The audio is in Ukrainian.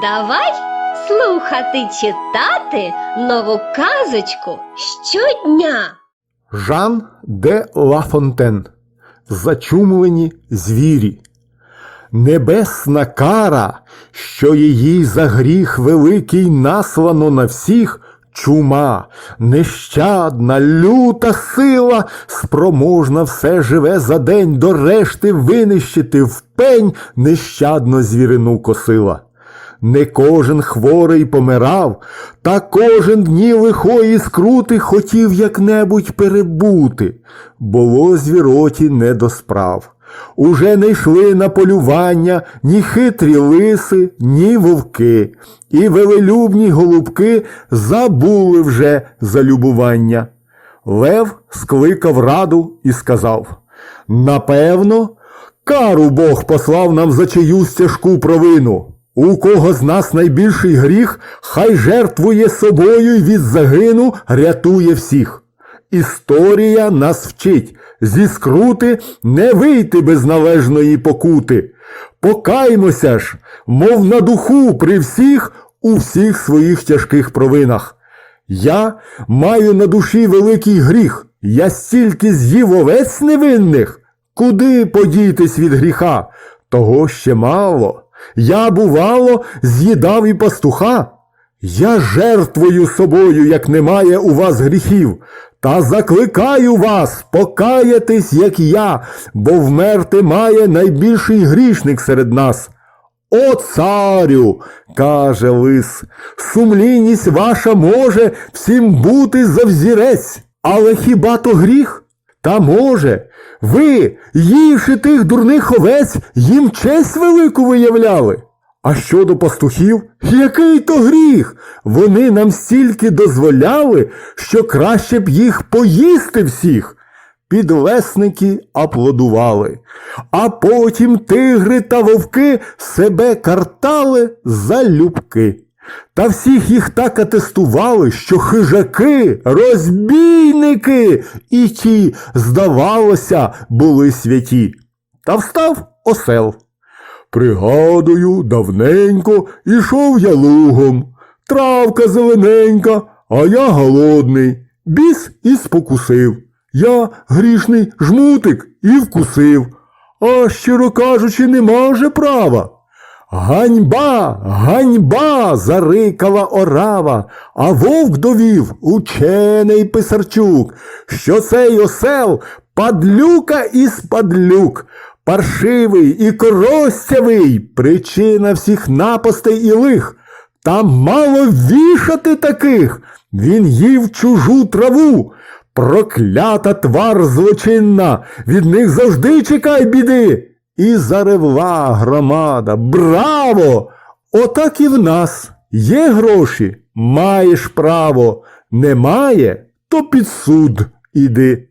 Давай слухати читати нову казочку щодня. Жан де Лафонтен. Зачумлені звірі. Небесна кара, що її за гріх великий наслано на всіх, чума, нещадна, люта сила, спроможна все живе за день до решти винищити в пень нещадно звірину косила. Не кожен хворий помирав, та кожен дні лихої скрути хотів як-небудь перебути. Було звіроті не до справ. Уже не йшли на полювання ні хитрі лиси, ні вовки, і велелюбні голубки забули вже залюбування. Лев скликав раду і сказав Напевно, кару Бог послав нам за чиюсь тяжку провину. У кого з нас найбільший гріх, хай жертвує собою й від загину рятує всіх. Історія нас вчить зі скрути не вийти без належної покути. Покаймося ж, мов на духу при всіх у всіх своїх тяжких провинах. Я маю на душі великий гріх, я стільки з'їв овець невинних. Куди подітись від гріха? Того ще мало. Я, бувало, з'їдав і пастуха. Я жертвую собою, як немає у вас гріхів, та закликаю вас покаятись, як я, бо вмерти має найбільший грішник серед нас. О, царю, каже лис, сумлінність ваша може всім бути за взірець, але хіба то гріх? Та може, ви, ївши тих дурних овець, їм честь велику виявляли. А щодо пастухів, який то гріх? Вони нам стільки дозволяли, що краще б їх поїсти всіх. Підлесники аплодували, а потім тигри та вовки себе картали за любки. Та всіх їх так атестували, що хижаки, розбійники і ті, здавалося, були святі. Та встав осел. Пригадую, давненько ішов я лугом, травка зелененька, а я голодний. Біс і спокусив. Я грішний жмутик і вкусив. А щиро кажучи, нема же права. Ганьба, ганьба. зарикала орава, а вовк довів учений писарчук, що цей осел падлюка із падлюк, паршивий і коростявий, причина всіх напастей і лих. Та мало вішати таких. Він їв чужу траву. Проклята твар злочинна, від них завжди чекай біди. І заревла громада. Браво! Отак і в нас. Є гроші, маєш право. Немає, то під суд іди.